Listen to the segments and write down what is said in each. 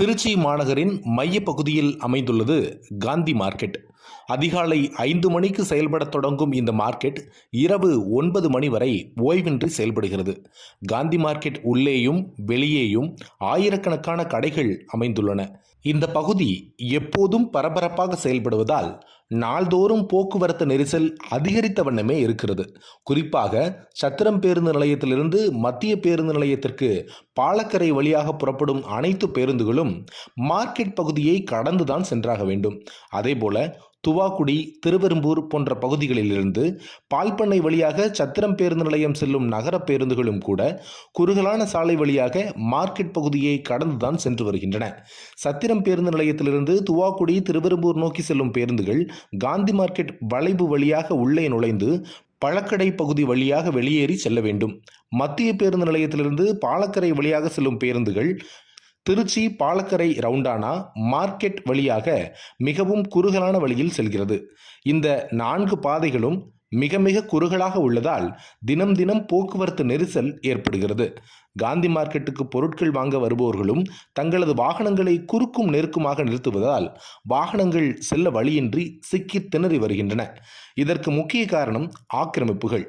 திருச்சி மாநகரின் மையப்பகுதியில் அமைந்துள்ளது காந்தி மார்க்கெட். அதிகாலை ஐந்து மணிக்கு செயல்படத் தொடங்கும் இந்த மார்க்கெட் இரவு ஒன்பது மணி வரை ஓய்வின்றி செயல்படுகிறது. காந்தி மார்க்கெட் உள்ளேயும் வெளியேயும் ஆயிரக்கணக்கான கடைகள் அமைந்துள்ளன. இந்த பகுதி எப்போதும் பரபரப்பாக செயல்படுவதால் நாள்தோறும் போக்குவரத்து நெரிசல் அதிகரித்த வண்ணமே இருக்கிறது. குறிப்பாக சத்திரம் பேருந்து நிலையத்திலிருந்து மத்திய பேருந்து நிலையத்திற்கு பாலக்கரை வழியாக புறப்படும் அனைத்து பேருந்துகளும் மார்க்கெட் பகுதியை கடந்துதான் சென்றாக வேண்டும். அதேபோல துவாக்குடி திருவெரும்பூர் போன்ற பகுதிகளிலிருந்து பால்பண்ணை வழியாக சத்திரம் பேருந்து நிலையம் செல்லும் நகர பேருந்துகளும் கூட குறுகலான சாலை வழியாக மார்க்கெட் பகுதியை கடந்துதான் சென்று வருகின்றன. சத்திரம் பேருந்து நிலையத்திலிருந்து துவாக்குடி திருவெரும்பூர் நோக்கி செல்லும் பேருந்துகள் காந்தி மார்க்கெட் வளைவு வழியாக உள்ளே நுழைந்து பழக்கடை பகுதி வழியாக வெளியேறி செல்ல வேண்டும். மத்திய பேருந்து நிலையத்திலிருந்து பாலக்கரை வழியாக செல்லும் பேருந்துகள் திருச்சி பாலக்கரை ரவுண்டானா மார்க்கெட் வழியாக மிகவும் குறுகலான வழியில் செல்கிறது. இந்த நான்கு பாதைகளும் மிக மிக குறுகலாக உள்ளதால் தினம் தினம் போக்குவரத்து நெரிசல் ஏற்படுகிறது. காந்தி மார்க்கெட்டுக்கு பொருட்கள் வாங்க வருபவர்களும் தங்களது வாகனங்களை குறுக்கும் நெருக்குமாக நிறுத்துவதால் வாகனங்கள் செல்ல வழியின்றி சிக்கி திணறி வருகின்றன. இதற்கு முக்கிய காரணம் ஆக்கிரமிப்புகள்.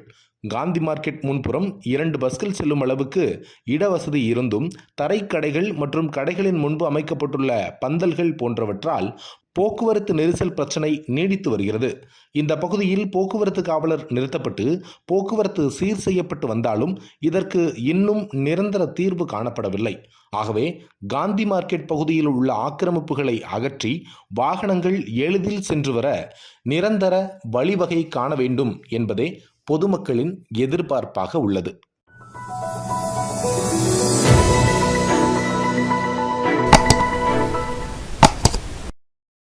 காந்தி மார்க்கெட் முன்புறம் இரண்டு பஸ்கள் செல்லும் அளவுக்கு இடவசதி இருந்தும் தரைக்கடைகள் மற்றும் கடைகளின் முன்பு அமைக்கப்பட்டுள்ள பந்தல்கள் போன்றவற்றால் போக்குவரத்து நெரிசல் பிரச்சனை நீடித்து வருகிறது. இந்த பகுதியில் போக்குவரத்து காவலர் நிறுத்தப்பட்டு போக்குவரத்து சீர் செய்யப்பட்டு வந்தாலும் இதற்கு இன்னும் நிரந்தர தீர்வு காணப்படவில்லை. ஆகவே காந்தி மார்க்கெட் பகுதியில் உள்ள ஆக்கிரமிப்புகளை அகற்றி வாகனங்கள் எளிதில் சென்று வர நிரந்தர வழிவகை காண வேண்டும் என்பதே பொதுமக்களின் எதிர்பார்ப்பாக உள்ளது.